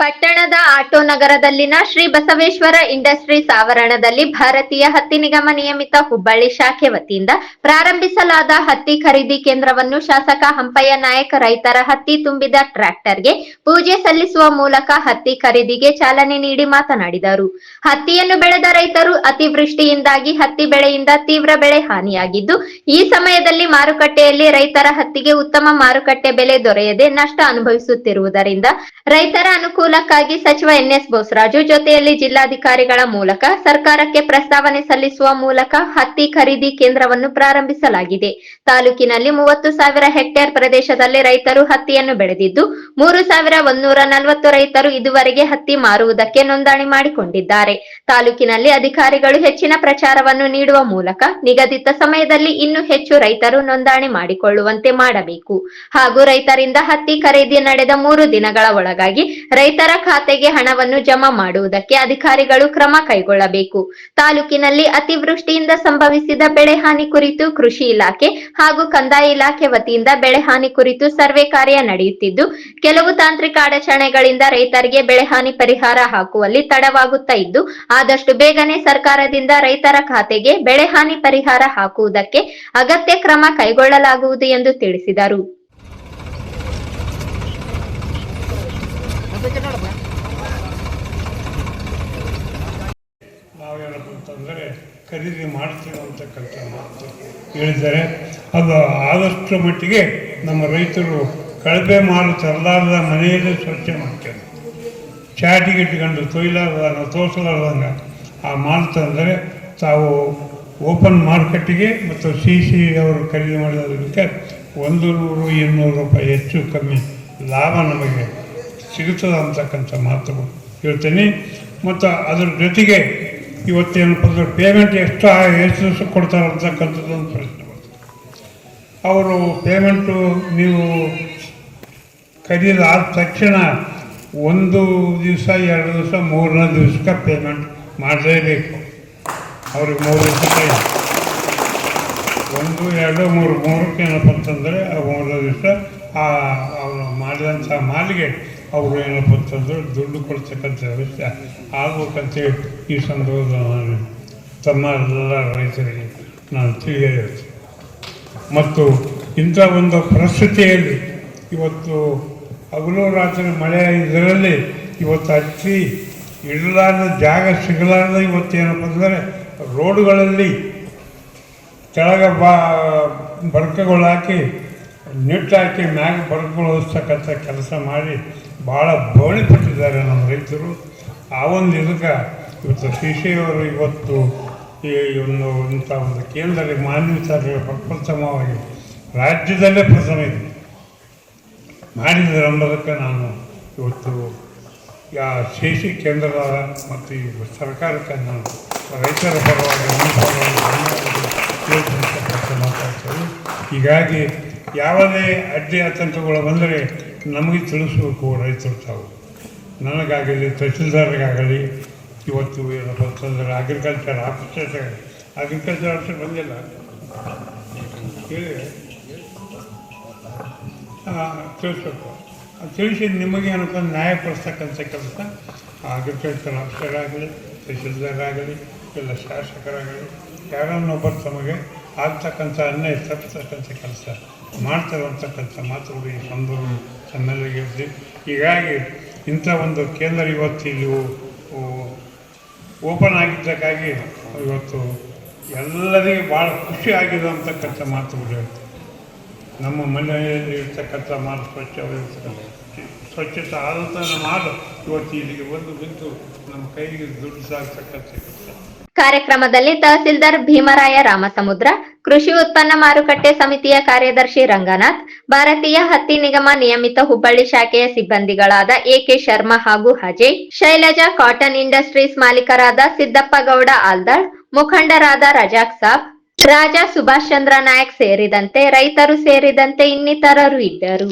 ಪಟ್ಟಣದ ಆಟೋ ನಗರದಲ್ಲಿನ ಶ್ರೀ ಬಸವೇಶ್ವರ ಇಂಡಸ್ಟ್ರೀಸ್ ಆವರಣದಲ್ಲಿ ಭಾರತೀಯ ಹತ್ತಿ ನಿಗಮ ನಿಯಮಿತ ಹುಬ್ಬಳ್ಳಿ ಶಾಖೆ ವತಿಯಿಂದ ಪ್ರಾರಂಭಿಸಲಾದ ಹತ್ತಿ ಖರೀದಿ ಕೇಂದ್ರವನ್ನು ಶಾಸಕ ಹಂಪಯ್ಯ ನಾಯಕ ರೈತರ ಹತ್ತಿ ತುಂಬಿದ ಟ್ರ್ಯಾಕ್ಟರ್ಗೆ ಪೂಜೆ ಸಲ್ಲಿಸುವ ಮೂಲಕ ಹತ್ತಿ ಖರೀದಿಗೆ ಚಾಲನೆ ನೀಡಿ ಮಾತನಾಡಿದರು. ಹತ್ತಿಯನ್ನು ಬೆಳೆದ ರೈತರು ಅತಿವೃಷ್ಟಿಯಿಂದಾಗಿ ಹತ್ತಿ ಬೆಳೆಯಿಂದ ತೀವ್ರ ಬೆಳೆ ಹಾನಿಯಾಗಿದ್ದು, ಈ ಸಮಯದಲ್ಲಿ ಮಾರುಕಟ್ಟೆಯಲ್ಲಿ ರೈತರ ಹತ್ತಿಗೆ ಉತ್ತಮ ಮಾರುಕಟ್ಟೆ ಬೆಲೆ ದೊರೆಯದೆ ನಷ್ಟ ಅನುಭವಿಸುತ್ತಿರುವುದರಿಂದ ರೈತರ ಅನುಕೂಲಕ್ಕಾಗಿ ಸಚಿವ ಎನ್ಎಸ್ ಬೋಸರಾಜು, ಜೊತೆಯಲ್ಲಿ ಜಿಲ್ಲಾಧಿಕಾರಿಗಳ ಮೂಲಕ ಸರ್ಕಾರಕ್ಕೆ ಪ್ರಸ್ತಾವನೆ ಸಲ್ಲಿಸುವ ಮೂಲಕ ಹತ್ತಿ ಖರೀದಿ ಕೇಂದ್ರವನ್ನು ಪ್ರಾರಂಭಿಸಲಾಗಿದೆ. ತಾಲೂಕಿನಲ್ಲಿ ಮೂವತ್ತು ಸಾವಿರ ಹೆಕ್ಟೇರ್ ಪ್ರದೇಶದಲ್ಲಿ ರೈತರು ಹತ್ತಿಯನ್ನು ಬೆಳೆದಿದ್ದು, ಮೂರು ಸಾವಿರ ಒಂದೂರ ನಲವತ್ತು ರೈತರು ಇದುವರೆಗೆ ಹತ್ತಿ ಮಾರುವುದಕ್ಕೆ ನೋಂದಣಿ ಮಾಡಿಕೊಂಡಿದ್ದಾರೆ. ತಾಲೂಕಿನಲ್ಲಿ ಅಧಿಕಾರಿಗಳು ಹೆಚ್ಚಿನ ಪ್ರಚಾರವನ್ನು ನೀಡುವ ಮೂಲಕ ನಿಗದಿತ ಸಮಯದಲ್ಲಿ ಇನ್ನೂ ಹೆಚ್ಚು ರೈತರು ನೋಂದಣಿ ಮಾಡಿಕೊಳ್ಳುವಂತೆ ಮಾಡಬೇಕು. ಹಾಗೂ ರೈತರಿಂದ ಹತ್ತಿ ಖರೀದಿ ನಡೆದ ಮೂರು ದಿನಗಳ ಒಳಗಾಗಿ ರೈತರ ಖಾತೆಗೆ ಹಣವನ್ನು ಜಮಾ ಮಾಡುವುದಕ್ಕೆ ಅಧಿಕಾರಿಗಳು ಕ್ರಮ ಕೈಗೊಳ್ಳಬೇಕು. ತಾಲೂಕಿನಲ್ಲಿ ಅತಿವೃಷ್ಟಿಯಿಂದ ಸಂಭವಿಸಿದ ಬೆಳೆ ಹಾನಿ ಕುರಿತು ಕೃಷಿ ಇಲಾಖೆ ಹಾಗೂ ಕಂದಾಯ ಇಲಾಖೆ ವತಿಯಿಂದ ಬೆಳೆ ಹಾನಿ ಕುರಿತು ಸರ್ವೆ ಕಾರ್ಯ ನಡೆಯುತ್ತಿದ್ದು, ಕೆಲವು ತಾಂತ್ರಿಕ ಅಡಚಣೆಗಳಿಂದ ರೈತರಿಗೆ ಬೆಳೆ ಹಾನಿ ಪರಿಹಾರ ಹಾಕುವಲ್ಲಿ ತಡವಾಗುತ್ತಾ ಇದ್ದು, ಆದಷ್ಟು ಬೇಗನೆ ಸರ್ಕಾರದಿಂದ ರೈತರ ಖಾತೆಗೆ ಬೆಳೆ ಹಾನಿ ಪರಿಹಾರ ಹಾಕುವುದಕ್ಕೆ ಅಗತ್ಯ ಕ್ರಮ ಕೈಗೊಳ್ಳಲಾಗುವುದು ಎಂದು ತಿಳಿಸಿದರು. ನಾವೇನಪ್ಪ ಅಂತಂದರೆ ಖರೀದಿ ಮಾಡ್ತೀವಿ ಅಂತಕ್ಕಂಥ ಮಾತು ಹೇಳಿದ್ದಾರೆ. ಅದು ಆದಷ್ಟು ಮಟ್ಟಿಗೆ ನಮ್ಮ ರೈತರು ಕಳಪೆ ಮಾಲು ತರಲಾರದ ಮನೆಯಲ್ಲೇ ಸ್ವಚ್ಛ ಮಾಡ್ತಾರೆ. ಚಾಟಿಗೆ ಇಟ್ಕೊಂಡು ತೊಯ್ಲಾರ್ದಂಗೆ ತೋರಿಸಲಾರ್ದಂಗೆ ಆ ಮಾಲು ತಂದರೆ ತಾವು ಓಪನ್ ಮಾರ್ಕೆಟಿಗೆ ಮತ್ತು ಸಿ ಸಿ ಅವರು ಖರೀದಿ ಮಾಡೋದಕ್ಕೆ ಒಂದು ನೂರು, ಇನ್ನೂರು ರೂಪಾಯಿ ಹೆಚ್ಚು ಕಮ್ಮಿ ಲಾಭ ನಮಗೆ ಸಿಗುತ್ತದೆ ಅಂತಕ್ಕಂಥ ಮಾತು ಹೇಳ್ತೀನಿ. ಮತ್ತು ಅದರ ಜೊತೆಗೆ ಇವತ್ತೇನಪ್ಪ ಅಂದ್ರೆ ಪೇಮೆಂಟ್ ಆ- ಎಷ್ಟು ಕೊಡ್ತಾರೆ ಅಂತಕ್ಕಂಥದ್ದು ಒಂದು ಪ್ರಶ್ನೆ ಬರ್ತದೆ. ಅವರು ಪೇಮೆಂಟು ನೀವು ಖರೀದಿ ಆದ ತಕ್ಷಣ ಒಂದು ದಿವಸ, ಎರಡು ದಿವಸ, ಮೂರನೇ ದಿವಸಕ್ಕೆ ಪೇಮೆಂಟ್ ಮಾಡಲೇಬೇಕು. ಅವ್ರಿಗೆ ಮೂರು ದಿವಸ. ಒಂದು, ಎರಡು, ಮೂರು, ಮೂರಕ್ಕೆ ಏನಪ್ಪ ಅಂತಂದರೆ ಆ ಮೂರನೇ ದಿವಸ ಆ ಅವನು ಮಾಡಿದಂಥ ಮಾಲಿಗೆ ಅವರು ಏನಪ್ಪ ಅಂತಂದ್ರೆ ದುಡ್ಡು ಕೊಡ್ತಕ್ಕಂಥ ವ್ಯವಸ್ಥೆ ಆಗ್ಬೇಕಂತೇಳಿ ಈ ಸಂದರ್ಭದಲ್ಲಿ ತಮ್ಮ ಎಲ್ಲ ರೈತರಿಗೆ ನಾನು ತಿಳಿಯಬೇಕು ಮತ್ತು ಇಂಥ ಒಂದು ಪರಿಸ್ಥಿತಿಯಲ್ಲಿ ಇವತ್ತು ಹಗಲು ರಾತ್ರಿ ಮಳೆ ಇದರಲ್ಲಿ ಇವತ್ತು ಹಚ್ಚಿ ಇಡಲಾರ್ದ ಜಾಗ ಸಿಗಲಾರ್ದ ಇವತ್ತೇನಪ್ಪ ಅಂದರೆ ರೋಡುಗಳಲ್ಲಿ ಕೆಳಗೆ ಬಾ ಬರ್ಕಗಳು ಹಾಕಿ ನೆಟ್ ಹಾಕಿ ಮ್ಯಾಗ ಬರ್ಕಗಳು ಓದಿಸ್ತಕ್ಕಂಥ ಕೆಲಸ ಮಾಡಿ ಭಾಳ ಬೋಳಿ ಪಟ್ಟಿದ್ದಾರೆ ನಮ್ಮ ರೈತರು. ಆ ಒಂದು ಇದಕ್ಕೆ ಇವತ್ತು ಅವರು ಇವತ್ತು ಈ ಒಂದು ಇಂಥ ಒಂದು ಕೇಂದ್ರದಲ್ಲಿ ಮಾನ್ಯತೆ ಪ್ರಪ್ರಥಮವಾಗಿ ರಾಜ್ಯದಲ್ಲೇ ಪ್ರಥಮ ಇದೆ. ಮಾಡಿದ್ದಾರೆ ಅನ್ನೋದಕ್ಕೆ ನಾನು ಇವತ್ತು ಯಾ ಸಿ ಸಿ ಕೇಂದ್ರದ ಮತ್ತು ಈ ಸರ್ಕಾರಕ್ಕೆ ನಾನು ರೈತರ ಪರವಾಗಿ ತಿಳಿಸತಕ್ಕಂಥ ಹೀಗಾಗಿ ಯಾವುದೇ ಅಡ್ಡಿ ಆತಂಕಗಳು ಬಂದರೆ ನಮಗೆ ತಿಳಿಸ್ಬೇಕು ರೈತರು ತಾವು. ನನಗಾಗಲಿ ತಹಸೀಲ್ದಾರ್ಗಾಗಲಿ ಇವತ್ತು ಏನಪ್ಪ ಅಂತಂದರೆ ಅಗ್ರಿಕಲ್ಚರ್ ಆಫೀಸರ್ ಅಗ್ರಿಕಲ್ಚರ್ ಆಫೀಸರ್ ಬಂದಿಲ್ಲ. ಹೇಳಿ ತಿಳಿಸ್ಬೇಕು. ತಿಳಿಸಿ ನಿಮಗೆ ಏನಪ್ಪ ನ್ಯಾಯ ಪಡಿಸ್ತಕ್ಕಂಥ ಕೆಲಸ? ಅಗ್ರಿಕಲ್ಚರ್ ಆಫೀಸರ್ ಆಗಲಿ ತಹಸೀಲ್ದಾರ್ ಆಗಲಿ ಇಲ್ಲ ಶಾಸಕರಾಗಲಿ, ಯಾರನ್ನೊಬ್ಬರು ತಮಗೆ ಆಗ್ತಕ್ಕಂಥ ಅನ್ಯಾಯ ತಪ್ಪಿಸ್ತಕ್ಕಂಥ ಕೆಲಸ. ಮಾಡ್ತಾರೆ ಅಂತಕ್ಕಂಥ ಮಾತುಗಳು ಈ ಸಂದರ್ಭ ತಮ್ಮೆಲ್ಲರಿಗೆ ಹೀಗಾಗಿ ಇಂಥ ಒಂದು ಕೇಂದ್ರ ಇವತ್ತು ಇಲ್ಲಿ ಓಪನ್ ಆಗಿದ್ದಕ್ಕಾಗಿ ಇವತ್ತು ಎಲ್ಲರಿಗೂ ಭಾಳ ಖುಷಿ ಆಗಿದೆ ಅಂತಕ್ಕಂಥ ಮಾತುಗಳು ಹೇಳ್ತಾರೆ. ನಮ್ಮ ಮನೆಯಲ್ಲಿ ಇರ್ತಕ್ಕಂಥ ಮಾತು ಸ್ವಚ್ಛವಾಗಿರ್ತಕ್ಕಂಥ ಸ್ವಚ್ಛತೆ ಆದಂಥ ಮಾಲು ಇವತ್ತು ಇಲ್ಲಿಗೆ ಬಂದು ಬಿದ್ದು ನಮ್ಮ ಕೈಗೆ ದುಡ್ಡು ಸಾಗ್ತಕ್ಕಂಥ ಕೆಲಸ. ಕಾರ್ಯಕ್ರಮದಲ್ಲಿ ತಹಸೀಲ್ದಾರ್ ಭೀಮರಾಯ ರಾಮಸಮುದ್ರ, ಕೃಷಿ ಉತ್ಪನ್ನ ಮಾರುಕಟ್ಟೆ ಸಮಿತಿಯ ಕಾರ್ಯದರ್ಶಿ ರಂಗನಾಥ್, ಭಾರತೀಯ ಹತ್ತಿ ನಿಗಮ ನಿಯಮಿತ ಹುಬ್ಬಳ್ಳಿ ಶಾಖೆಯ ಸಿಬ್ಬಂದಿಗಳಾದ ಎಕೆ ಶರ್ಮಾ ಹಾಗೂ ಅಜಯ್, ಶೈಲಜಾ ಕಾಟನ್ ಇಂಡಸ್ಟ್ರೀಸ್ ಮಾಲೀಕರಾದ ಸಿದ್ದಪ್ಪ ಗೌಡ ಆಲ್ದಾಳ್, ಮುಖಂಡರಾದ ರಜಾಕ್ ಸಾಬ್, ರಾಜಾ ಸುಭಾಷ್ ಚಂದ್ರ ನಾಯಕ್ ಸೇರಿದಂತೆ ರೈತರು ಸೇರಿದಂತೆ ಇನ್ನಿತರರು ಇದ್ದರು.